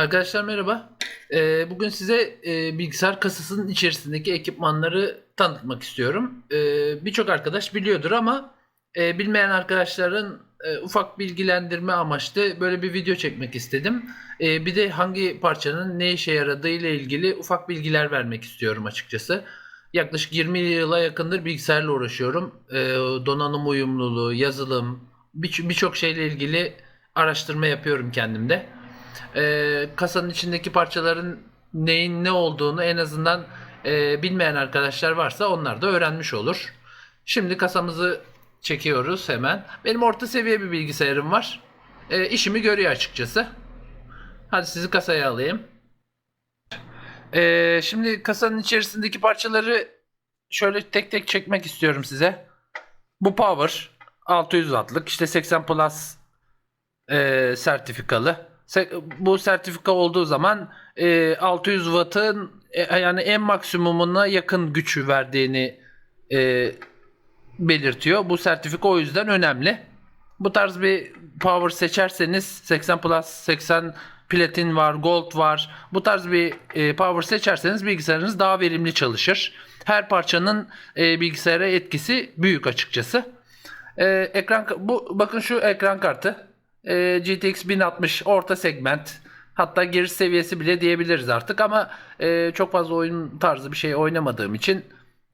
Arkadaşlar merhaba. Ee, bugün size e, bilgisayar kasasının içerisindeki ekipmanları tanıtmak istiyorum. Ee, Birçok arkadaş biliyordur ama e, bilmeyen arkadaşların e, ufak bilgilendirme amaçlı böyle bir video çekmek istedim. E, bir de hangi parçanın ne işe yaradığı ile ilgili ufak bilgiler vermek istiyorum açıkçası. Yaklaşık 20 yıla yakındır bilgisayarla uğraşıyorum. E, donanım uyumluluğu, yazılım, bir- birçok şeyle ilgili araştırma yapıyorum kendimde e, kasanın içindeki parçaların neyin ne olduğunu en azından e, bilmeyen arkadaşlar varsa onlar da öğrenmiş olur. Şimdi kasamızı çekiyoruz hemen. Benim orta seviye bir bilgisayarım var. E, işimi görüyor açıkçası. Hadi sizi kasaya alayım. E, şimdi kasanın içerisindeki parçaları şöyle tek tek çekmek istiyorum size. Bu power 600 wattlık işte 80 plus e, sertifikalı. Bu sertifika olduğu zaman e, 600 wattın e, yani en maksimumuna yakın gücü verdiğini e, belirtiyor. Bu sertifika o yüzden önemli. Bu tarz bir power seçerseniz 80 plus 80 platin var, gold var. Bu tarz bir e, power seçerseniz bilgisayarınız daha verimli çalışır. Her parçanın e, bilgisayara etkisi büyük açıkçası. Ekran bu bakın şu ekran kartı. Ee, GTX 1060 orta segment. Hatta giriş seviyesi bile diyebiliriz artık ama e, çok fazla oyun tarzı bir şey oynamadığım için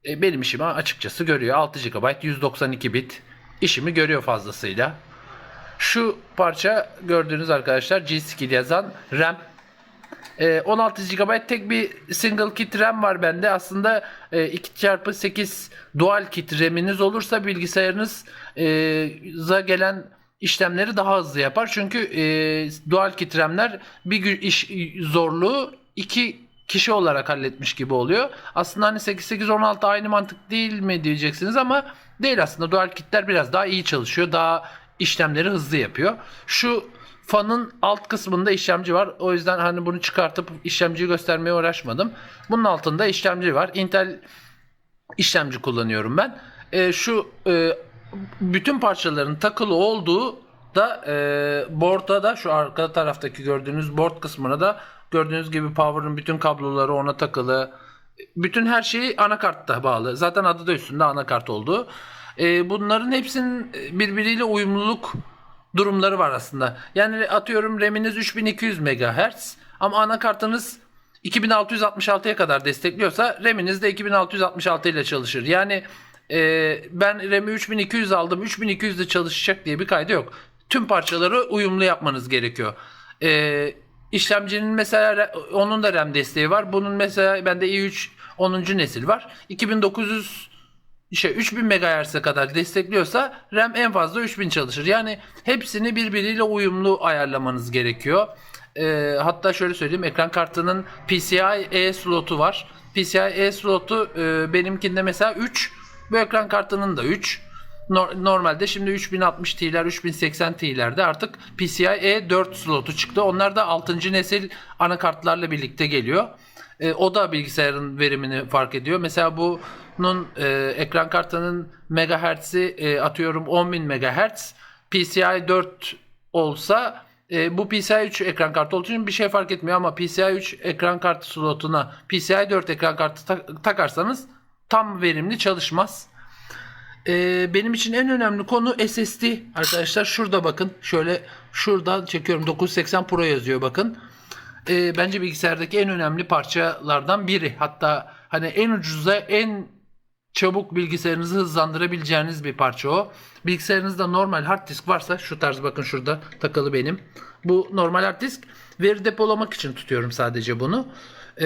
e, benim işimi açıkçası görüyor. 6 GB 192 bit işimi görüyor fazlasıyla. Şu parça gördüğünüz arkadaşlar G-Skill yazan RAM ee, 16 GB tek bir single kit RAM var bende. Aslında e, 2x8 dual kit RAM'iniz olursa bilgisayarınız e, gelen işlemleri daha hızlı yapar. Çünkü e, dual kit RAM'ler bir iş zorluğu iki kişi olarak halletmiş gibi oluyor. Aslında hani 8-8-16 aynı mantık değil mi diyeceksiniz ama değil aslında. Dual kitler biraz daha iyi çalışıyor. Daha işlemleri hızlı yapıyor. Şu fanın alt kısmında işlemci var. O yüzden hani bunu çıkartıp işlemciyi göstermeye uğraşmadım. Bunun altında işlemci var. Intel işlemci kullanıyorum ben. E, şu e, bütün parçaların takılı olduğu da e, board'a da şu arka taraftaki gördüğünüz board kısmına da gördüğünüz gibi power'ın bütün kabloları ona takılı. Bütün her şeyi anakartta bağlı. Zaten adı da üstünde anakart olduğu. E, bunların hepsinin birbiriyle uyumluluk durumları var aslında. Yani atıyorum RAM'iniz 3200 MHz ama anakartınız 2666'ya kadar destekliyorsa RAM'iniz de 2666 ile çalışır. Yani e, ben RAM'i 3200 aldım 3200 de çalışacak diye bir kaydı yok. Tüm parçaları uyumlu yapmanız gerekiyor. E, işlemcinin mesela onun da RAM desteği var. Bunun mesela bende i3 10. nesil var. 2900 şey 3000 MHz'e kadar destekliyorsa RAM en fazla 3000 çalışır. Yani hepsini birbiriyle uyumlu ayarlamanız gerekiyor. Ee, hatta şöyle söyleyeyim ekran kartının PCIe slotu var. PCIe slotu e, benimkinde mesela 3. Bu ekran kartının da 3. Nor- Normalde şimdi 3060 Ti'ler, 3080 Ti'lerde artık PCIe 4 slotu çıktı. Onlar da 6. nesil anakartlarla birlikte geliyor. E, o da bilgisayarın verimini fark ediyor. Mesela bunun e, ekran kartının megahertz'i e, atıyorum 10.000 megahertz. PCI 4 olsa e, bu PCI 3 ekran kartı olduğu için bir şey fark etmiyor ama PCI 3 ekran kartı slotuna PCI 4 ekran kartı tak- takarsanız tam verimli çalışmaz. Ee, benim için en önemli konu SSD arkadaşlar. Şurada bakın. Şöyle şuradan çekiyorum. 980 Pro yazıyor bakın. Ee, bence bilgisayardaki en önemli parçalardan biri. Hatta hani en ucuza en çabuk bilgisayarınızı hızlandırabileceğiniz bir parça o. Bilgisayarınızda normal hard disk varsa şu tarz bakın şurada takılı benim. Bu normal hard disk. Veri depolamak için tutuyorum sadece bunu. Ee,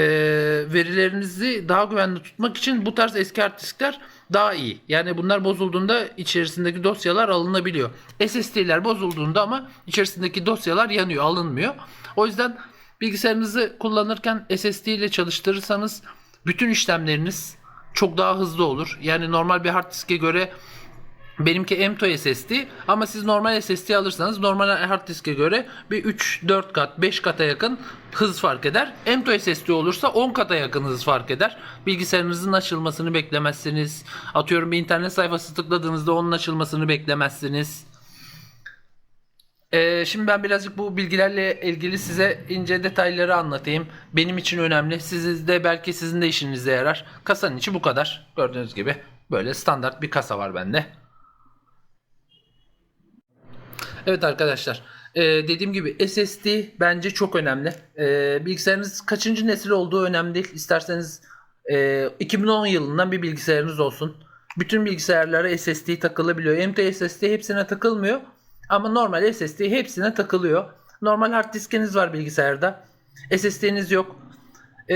verilerinizi daha güvenli tutmak için bu tarz eski hard diskler daha iyi. Yani bunlar bozulduğunda içerisindeki dosyalar alınabiliyor. SSD'ler bozulduğunda ama içerisindeki dosyalar yanıyor, alınmıyor. O yüzden bilgisayarınızı kullanırken SSD ile çalıştırırsanız bütün işlemleriniz çok daha hızlı olur. Yani normal bir hard diske göre benimki M.2 SSD ama siz normal SSD alırsanız normal hard diske göre bir 3-4 kat 5 kata yakın hız fark eder. M.2 SSD olursa 10 kata yakın hız fark eder. Bilgisayarınızın açılmasını beklemezsiniz. Atıyorum bir internet sayfası tıkladığınızda onun açılmasını beklemezsiniz. Ee, şimdi ben birazcık bu bilgilerle ilgili size ince detayları anlatayım. Benim için önemli. Siz de belki sizin de işinize yarar. Kasanın içi bu kadar. Gördüğünüz gibi böyle standart bir kasa var bende. Evet arkadaşlar. Ee, dediğim gibi SSD bence çok önemli. Ee, bilgisayarınız kaçıncı nesil olduğu önemli değil. İsterseniz e, 2010 yılından bir bilgisayarınız olsun. Bütün bilgisayarlara SSD takılabiliyor. MT SSD hepsine takılmıyor. Ama normal SSD hepsine takılıyor. Normal hard diskiniz var bilgisayarda. SSD'niz yok. E,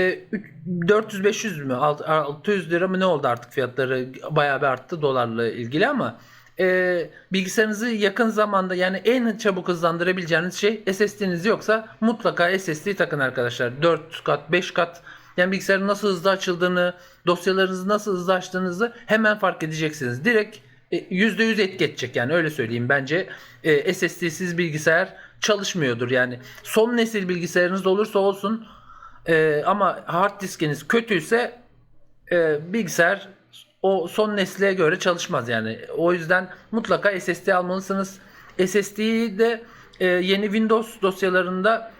400-500 mü 600 lira mı ne oldu artık fiyatları bayağı bir arttı dolarla ilgili ama e, bilgisayarınızı yakın zamanda yani en çabuk hızlandırabileceğiniz şey SSD'niz yoksa mutlaka SSD takın arkadaşlar 4 kat 5 kat yani bilgisayarın nasıl hızlı açıldığını dosyalarınızı nasıl hızlı açtığınızı hemen fark edeceksiniz direkt %100 etki edecek yani öyle söyleyeyim bence e, SSD'siz bilgisayar çalışmıyordur yani son nesil bilgisayarınız olursa olsun ee, ama hard diskiniz kötüyse e, bilgisayar o son nesle göre çalışmaz yani. O yüzden mutlaka SSD almalısınız. SSD'yi de e, yeni Windows dosyalarında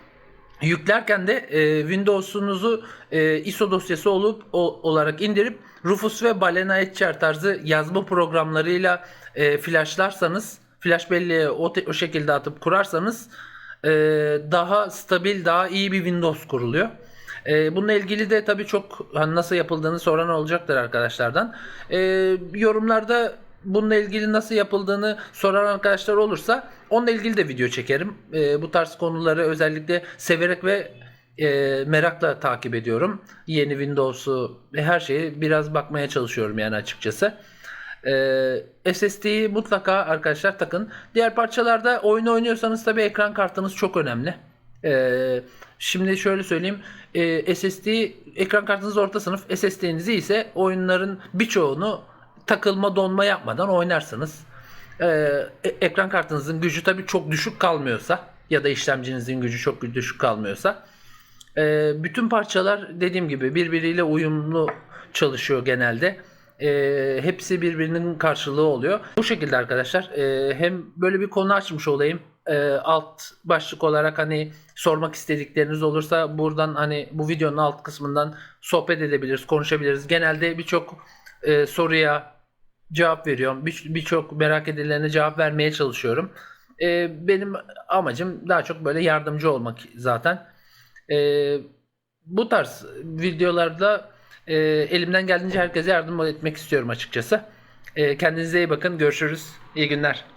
yüklerken de e, Windows'unuzu e, ISO dosyası olup o, olarak indirip Rufus ve Balena Etcher tarzı yazma programlarıyla e, flashlarsanız flash belleğe o, te- o şekilde atıp kurarsanız e, daha stabil daha iyi bir Windows kuruluyor. E, bununla ilgili de tabii çok hani nasıl yapıldığını soran olacaktır arkadaşlardan. E, yorumlarda bununla ilgili nasıl yapıldığını soran arkadaşlar olursa onunla ilgili de video çekerim. E, bu tarz konuları özellikle severek ve e, merakla takip ediyorum. Yeni Windows'u ve her şeyi biraz bakmaya çalışıyorum yani açıkçası. Ee, SSD'yi mutlaka arkadaşlar takın. Diğer parçalarda oyun oynuyorsanız tabi ekran kartınız çok önemli. Ee, şimdi şöyle söyleyeyim. Ee, SSD ekran kartınız orta sınıf. SSD'nizi ise oyunların birçoğunu takılma donma yapmadan oynarsınız. Ee, e- ekran kartınızın gücü tabi çok düşük kalmıyorsa ya da işlemcinizin gücü çok düşük kalmıyorsa ee, bütün parçalar dediğim gibi birbiriyle uyumlu çalışıyor genelde. Ee, hepsi birbirinin karşılığı oluyor. Bu şekilde arkadaşlar. Ee, hem böyle bir konu açmış olayım. Ee, alt başlık olarak hani sormak istedikleriniz olursa buradan hani bu videonun alt kısmından sohbet edebiliriz, konuşabiliriz. Genelde birçok e, soruya cevap veriyorum. Bir- Birçok merak edilenlerine cevap vermeye çalışıyorum. Ee, benim amacım daha çok böyle yardımcı olmak zaten. Ee, bu tarz videolarda e, elimden geldiğince herkese yardım etmek istiyorum açıkçası. Ee, kendinize iyi bakın. Görüşürüz. İyi günler.